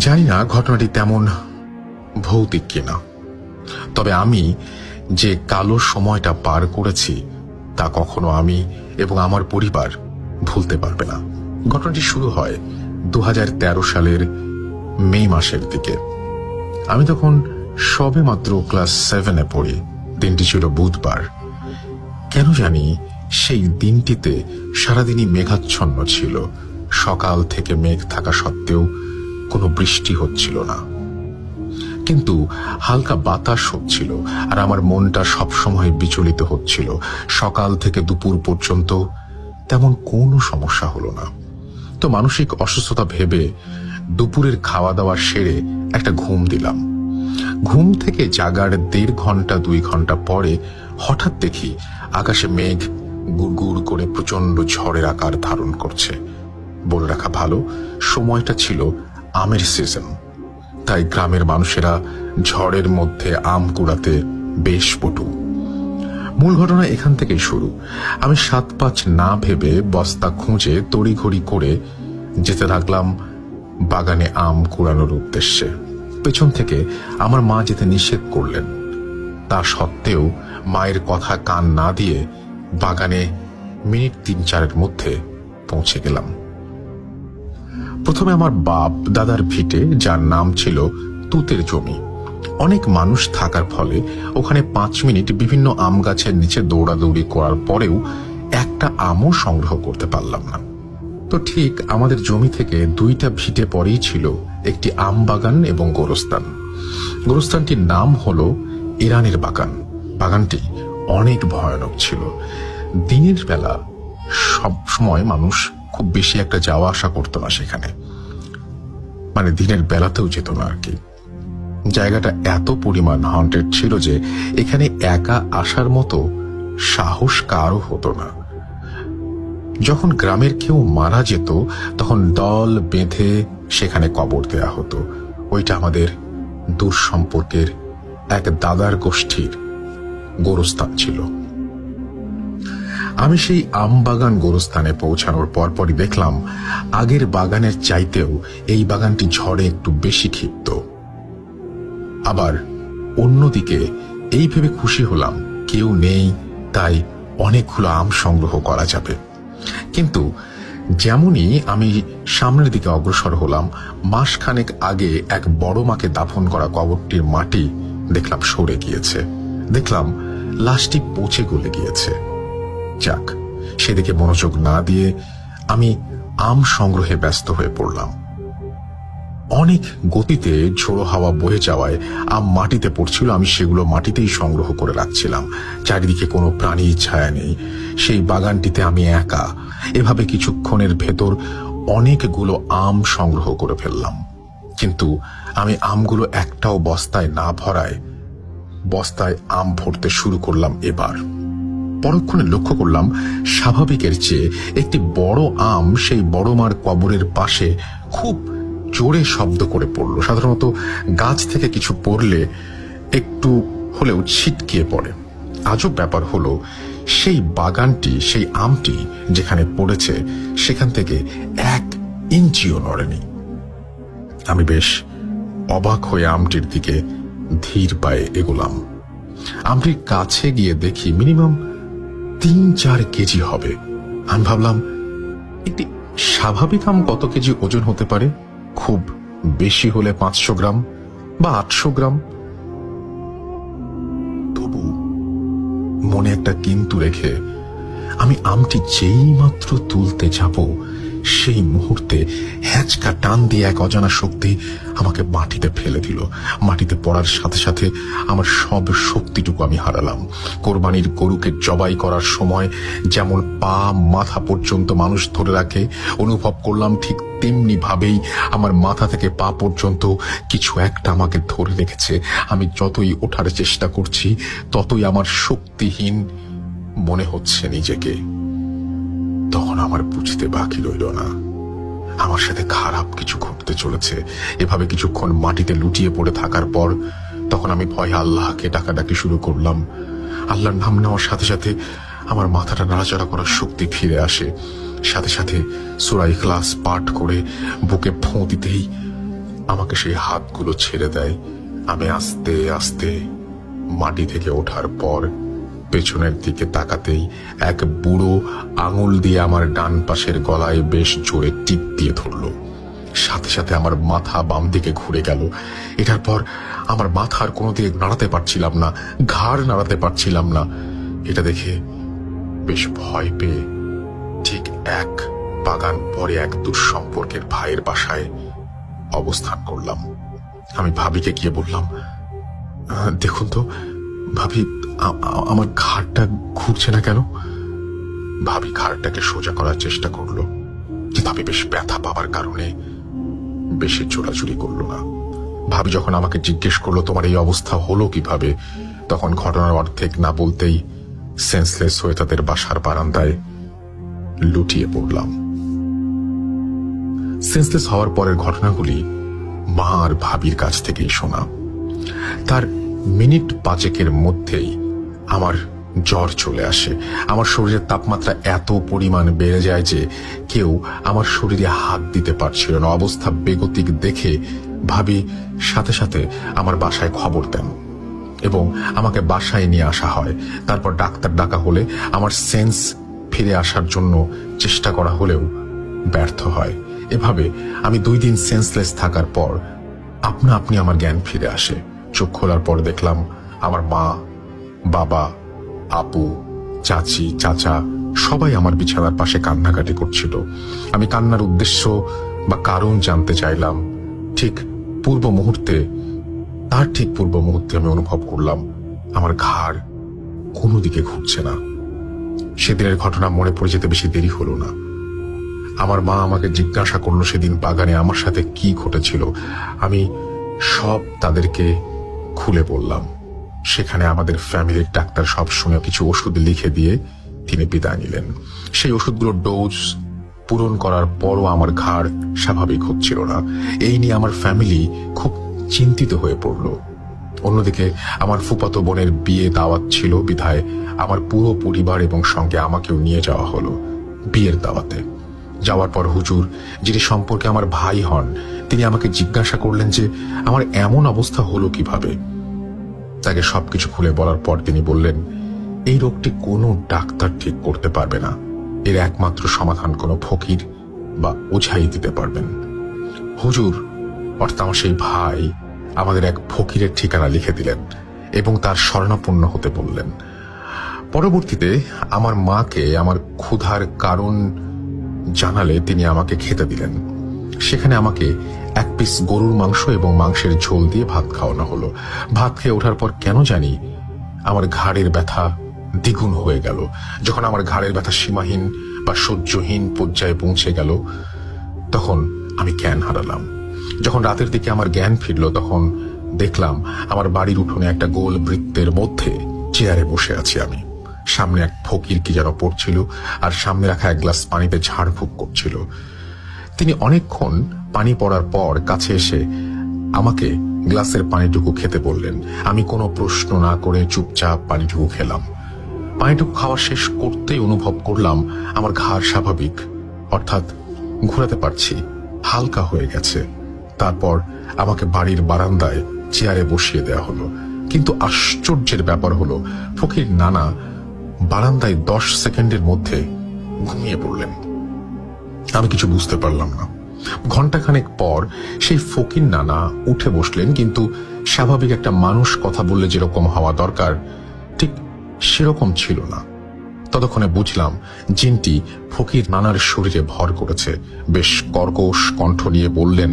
জানি না ঘটনাটি তেমন ভৌতিক কিনা। তবে আমি যে কালো সময়টা পার করেছি, তা কখনো আমি এবং আমার পরিবার ভুলতে পারবে না। ঘটনাটি শুরু হয় দু হাজার তেরো সালের মে মাসের দিকে। আমি তখন সবে মাত্র ক্লাস সেভেনে পড়ি। দিনটি ছিল বুধবার। কেন জানি সেই দিনটিতে সারাদিনই মেঘাচ্ছন্ন ছিল। সকাল থেকে মেঘ থাকা সত্ত্বেও কোনো বৃষ্টি হচ্ছিল না। কিন্তু হালকা বাতাস হচ্ছিল আর আমার মনটা সবসময় বিচলিত হচ্ছিল। সকাল থেকে দুপুর পর্যন্ত তেমন কোনো সমস্যা হলো না। তো মানসিক অসুস্থতা ভেবে দুপুরের খাওয়া দাওয়া সেরে একটা ঘুম দিলাম। ঘুম থেকে জাগার দেড় ঘণ্টা, দুই ঘণ্টা পরে হঠাৎ দেখি আকাশে মেঘ গুড়গুড় করে প্রচণ্ড ঝড়ের আকার ধারণ করছে। বলে রাখা ভালো, সময়টা ছিল আমের সিজন তাই গ্রামের মানুষেরা ঝড়ের মধ্যে আম কুড়াতে বেশ পটু। মূল ঘটনা এখান থেকেই শুরু। আমি সাত পাঁচ না ভেবে বস্তা খুঁজে তড়িঘড়ি করে যেতে লাগলাম বাগানে আম কুড়ানোর উদ্দেশ্যে। পেছন থেকে আমার মা যেতে নিষেধ করলেন। তা সত্ত্বেও মায়ের কথা কান না দিয়ে বাগানে মিনিট তিন চারের মধ্যে পৌঁছে গেলাম। প্রথমে আমার বাপ দাদার ভিটে, যার নাম ছিল তুতের জমি। অনেক মানুষ থাকার ফলে ওখানে পাঁচ মিনিট বিভিন্ন আম গাছের নিচে দৌড়াদৌড়ি করার পরেও একটা আমও সংগ্রহ করতে পারলাম না। তো ঠিক আমাদের জমি থেকে দুইটা ভিটে পরেই ছিল একটি আম বাগান এবং গোরস্থান। গোরস্থানটির নাম হলো ইরানের বাগান। বাগানটি অনেক ভয়ানক ছিল। দিনের বেলা সব সময় মানুষ খুব বেশি একটা যাওয়া আসা করতো না সেখানে। মানে দিনের বেলাতেও যেত না আর কি। জায়গাটা এত পরিমাণ হন্টেড ছিল যে এখানে একা আসার মতো সাহস কারও হতো না। যখন গ্রামের কেউ মারা যেত, তখন দল বেঁধে সেখানে কবর দেয়া হতো। ওইটা আমাদের দূর সম্পর্কের এক দাদার গোষ্ঠীর গোরস্থান ছিল। আমি সেই আম বাগান গোরস্থানে পৌঁছানোর পরপরই দেখলাম আগের বাগানের চাইতেও এই বাগানটি ঝড়ে একটু বেশি ক্ষিপ্ত। আবার অন্যদিকে এই ভেবে খুশি হলাম, কেউ নেই, তাই অনেকগুলো আম সংগ্রহ করা যাবে। কিন্তু যেমনই আমি সামনের দিকে অগ্রসর হলাম, মাসখানেক আগে এক বড় মাকে দাফন করা কবরটির মাটি দেখলাম সরে গিয়েছে। দেখলাম লাশটি পচে গলে গিয়েছে। যাক, সেদিকে মনোযোগ না দিয়ে আমি আম সংগ্রহে ব্যস্ত হয়ে পড়লাম। অনেক গতিতে ঝোড়ো হাওয়া বয়ে যাওয়ায় আম মাটিতে পড়ছিল, আমি সেগুলো মাটিতেই সংগ্রহ করে রাখছিলাম। চারিদিকে কোনো প্রাণীর ছায়া নেই, সেই বাগানটিতে আমি একা। এভাবে কিছুক্ষণের ভেতর অনেকগুলো আম সংগ্রহ করে ফেললাম। কিন্তু আমি আমগুলো একটাও বস্তায় না ভরায় বস্তায় আম ভরতে শুরু করলাম এবার। পরক্ষণে লক্ষ্য করলাম, স্বাভাবিকের চেয়ে একটি বড় আম সেই বড় মার কবরের পাশে খুব জোরে শব্দ করে পড়ল। সাধারণত গাছ থেকে কিছু পড়লে একটু হলেও ছিটকিয়ে পড়ে। আজব ব্যাপার হলো, সেই বাগানটি, সেই আমটি যেখানে পড়েছে, সেখান থেকে এক ইঞ্চিও নড়েনি। আমি বেশ অবাক হয়ে আমটির দিকে ধীর পায়ে এগোলাম। আমটির কাছে গিয়ে দেখি, মিনিমাম তিন চার কেজি হবে। আমি ভাবলাম, একটি স্বাভাবিক আম কত কেজি ওজন হতে পারে? খুব বেশি হলে পাঁচশো গ্রাম বা আটশো গ্রাম। তবু মনে একটা কিন্তু রেখে আমি আমটি যেই মাত্র তুলতে যাব সেই মুহূর্তে হ্যাচকা টান দিয়ে এক অজানা শক্তি আমাকে মাটিতে ফেলে দিল। মাটিতে পড়ার সাথে সাথে আমার সব শক্তিটুকু আমি হারালাম। কোরবানির গরুকে জবাই করার সময় যেমন পা, মাথা পর্যন্ত মানুষ ধরে রাখে, অনুভব করলাম ঠিক তেমনি ভাবেই আমার মাথা থেকে পা পর্যন্ত কিছু একটা আমাকে ধরে রেখেছে। আমি যতই ওঠার চেষ্টা করছি, ততই আমার শক্তিহীন মনে হচ্ছে নিজেকে। তখন আমার বুঝতে বাকি রইল না। আমার সাথে খারাপ কিছু ঘটতে চলেছে। এভাবে কিছুক্ষণ মাটিতে লুটিয়ে পড়ে থাকার পর তখন আমি ভয়ে আল্লাহকে ডাকাডাকি শুরু করলাম। আল্লাহর নাম নেওয়ার সাথে সাথে আমার মাথাটা নাড়াচাড়া করার শক্তি ফিরে আসে। সাথে সাথে সুরাই ক্লাস পাঠ করে বুকে ফোঁ দিতেই আমাকে সেই হাতগুলো ছেড়ে দেয়। আমি আস্তে আস্তে মাটি থেকে ওঠার পর পেছনের দিকে তাকাতেই এক বুড়ো আঙুল দিয়ে আমার ডান পাশের গলায় বেশ জোরে টিপ দিয়ে ধরলো। সাথে সাথে আমার মাথা বাম দিকে ঘুরে গেল। এটার পর আমার মাথার কোনো দিকে নাড়াতে পারছিলাম না, ঘাড় নাড়াতে পারছিলাম না। এটা দেখে বেশ ভয় পেয়ে ঠিক এক বাগান পরে এক দুঃসম্পর্কের ভাইয়ের বাসায় অবস্থান করলাম। আমি ভাবিকে গিয়ে বললাম দেখুন তো ভাবি আমার ঘাড়টা ঘুরছে না কেন? ভাবি ঘাড়টাকে সোজা করার চেষ্টা করল। আমি বেশ ব্যথা পাওয়ার কারণে বেশি চোরাচুরি করল না। ভাবি যখন আমাকে জিজ্ঞেস করল, তোমার এই অবস্থা হলো কীভাবে? তখন ঘটনার অর্ধেক না বলতেই সেন্সলেস হয়ে তাদের বাসার বারান্দায় লুটিয়ে পড়লাম। সেন্সলেস হওয়ার পরের ঘটনাগুলি মা আর ভাবির কাছ থেকেই শোনা। তার মিনিট পাঁচেকের মধ্যেই আমার জ্বর চলে আসে। আমার শরীরের তাপমাত্রা এত পরিমাণ বেড়ে যায় যে কেউ আমার শরীরে হাত দিতে পারছিল না। অবস্থা বেগতিক দেখে ভাবি সাথে সাথে আমার বাসায় খবর দেন এবং আমাকে বাসায় নিয়ে আসা হয়। তারপর ডাক্তার ডাকা হলে আমার সেন্স ফিরে আসার জন্য চেষ্টা করা হলেও ব্যর্থ হয়। এভাবে আমি দুই দিন সেন্সলেস থাকার পর আপনা আপনি আমার জ্ঞান ফিরে আসে। চোখ খোলার পর দেখলাম আমার মা, বাবা, আপু, চাচি, চাচা সবাই আমার বিছানার পাশে কান্নাকাটি করছিল। আমি কান্নার উদ্দেশ্য বা কারণ জানতে চাইলাম। ঠিক পূর্ব মুহূর্তে, তার ঠিক পূর্ব মুহূর্তে আমি অনুভব করলাম, আমার ঘাড় কোনো দিকে ঘুরছে না। সেদিনের ঘটনা মনে পড়ে যেতে বেশি দেরি হলো না। আমার মা আমাকে জিজ্ঞাসা করল সেদিন বাগানে আমার সাথে কি ঘটেছিল। আমি সব তাদেরকে খুলে বললাম, সেখানে আমাদের ফ্যামিলির ডাক্তার সব শুনে কিছু ওষুধ লিখে দিয়ে তিনি বিদায় নিলেন। সেই ওষুধগুলোর ডোজ পূরণ করার পরও আমার ঘাড় স্বাভাবিক হচ্ছিল না। এই নিয়ে আমার ফ্যামিলি খুব চিন্তিত হয়ে পড়ল। অন্যদিকে আমার ফুপাতো বোনের বিয়ে দাওয়াত ছিল, বিধায় আমার পুরো পরিবার এবং সঙ্গে আমাকেও নিয়ে যাওয়া হলো বিয়ের দাওয়াতে। যাওয়ার পর হুজুর, যিনি সম্পর্কে আমার ভাই হন, তিনি আমাকে জিজ্ঞাসা করলেন যে, আমার এমন অবস্থা হলো কীভাবে? তাকে সবকিছু খুলে বলার পর তিনি বললেন, এই রোগটি কোনো ডাক্তার ঠিক করতে পারবে না। এর একমাত্র সমাধান কোনো ফকির বা ওঝাই দিতে পারবেন। হুজুর, অর্থাৎ আমার সেই ভাই আমাদের এক ফকিরের ঠিকানা লিখে দিলেন এবং তার স্বর্ণাপন্ন হতে বললেন। পরবর্তীতে আমার মাকে আমার ক্ষুধার কারণ জানালে তিনি আমাকে খেতে দিলেন। সেখানে আমাকে এক পিস গরুর মাংস এবং মাংসের ঝোল দিয়ে ভাত খাওয়ানো হলো। ভাত খেয়ে ওঠার পর কেন জানি আমার ঘাড়ের ব্যথা দ্বিগুণ হয়ে গেল। যখন আমার ঘাড়ের ব্যথা সীমাহীন বা সহ্যহীন পর্যায়ে পৌঁছে গেল, তখন আমি জ্ঞান হারালাম। যখন রাতের দিকে আমার জ্ঞান ফিরল, তখন দেখলাম আমার বাড়ির উঠোনে একটা গোল বৃত্তের মধ্যে চেয়ারে বসে আছি আমি। সামনে এক ফকির কি যেন পড়ছিল আর সামনে রাখা এক গ্লাস পানিতে ঝাড়ফুঁক করছিল। তিনি অনেকক্ষণ পানি পড়ার পর কাছে এসে আমাকে গ্লাসের পানিটুকু খেতে বললেন। আমি কোনো প্রশ্ন না করে চুপচাপ পানিটুকু খেলাম। পানিটুকু খাওয়া শেষ করতেই অনুভব করলাম আমার ঘাড় স্বাভাবিক। অর্থাৎ ঘোরাতে পারছি, হালকা হয়ে গেছে। তারপর আমাকে বাড়ির বারান্দায় চেয়ারে বসিয়ে দেওয়া হলো। কিন্তু আশ্চর্যের ব্যাপার হলো, ফকির নানা বারান্দায় দশ সেকেন্ডের মধ্যে ঘুমিয়ে পড়লেন। আমি কিছু বুঝতে পারলাম না। ঘন্টাখানেক পর সেই ফকির নানা উঠে বসলেন, কিন্তু স্বাভাবিক একটা মানুষ কথা বললে যেরকম হওয়া দরকার, ঠিক সেরকম ছিল না। ততক্ষণে বুঝলাম জিনটি ফকির নানার শরীরে ভর করেছে। বেশ কর্কশ কণ্ঠ নিয়ে বললেন,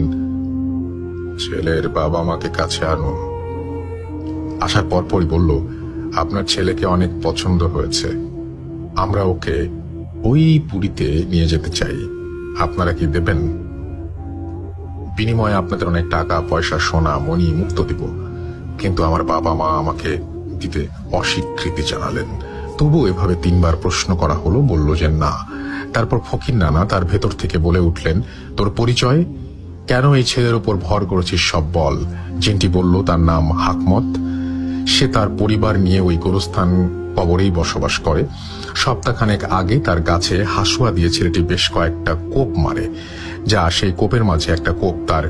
ছেলের বাবা মাকে কাছে আনুন। আসার পরপরই বলল আপনার ছেলেকে অনেক পছন্দ হয়েছে। আমরা ওকে ওই পুরীতে নিয়ে যেতে চাই। আপনারা কি দেবেন? বিনিময়ে আপনাদের অনেক টাকা, পয়সা, সোনা, মণি, মুক্ত দিব। কিন্তু আমার বাবা মা আমাকে দিতে অস্বীকৃতি জানালেন। তবু এভাবে তিনবার প্রশ্ন করা হলো, বলল যে না। তারপর ফকির নানা তার ভেতর থেকে বলে উঠলেন, তোর পরিচয়? কেন এই ছেলের উপর ভর করেছিস সব বল? জিনটি বলল, তার নাম হাকমত। সে তার পরিবার নিয়ে ওই গোরস্থান কবরেই বসবাস করে। সপ্তাহখানেক আগে তার গাছে হাসুয়া দিয়ে ছেলেটি বেশ কয়েকটা কোপ মারে, যা সেই কোপের মাঝে একটা কোপ তার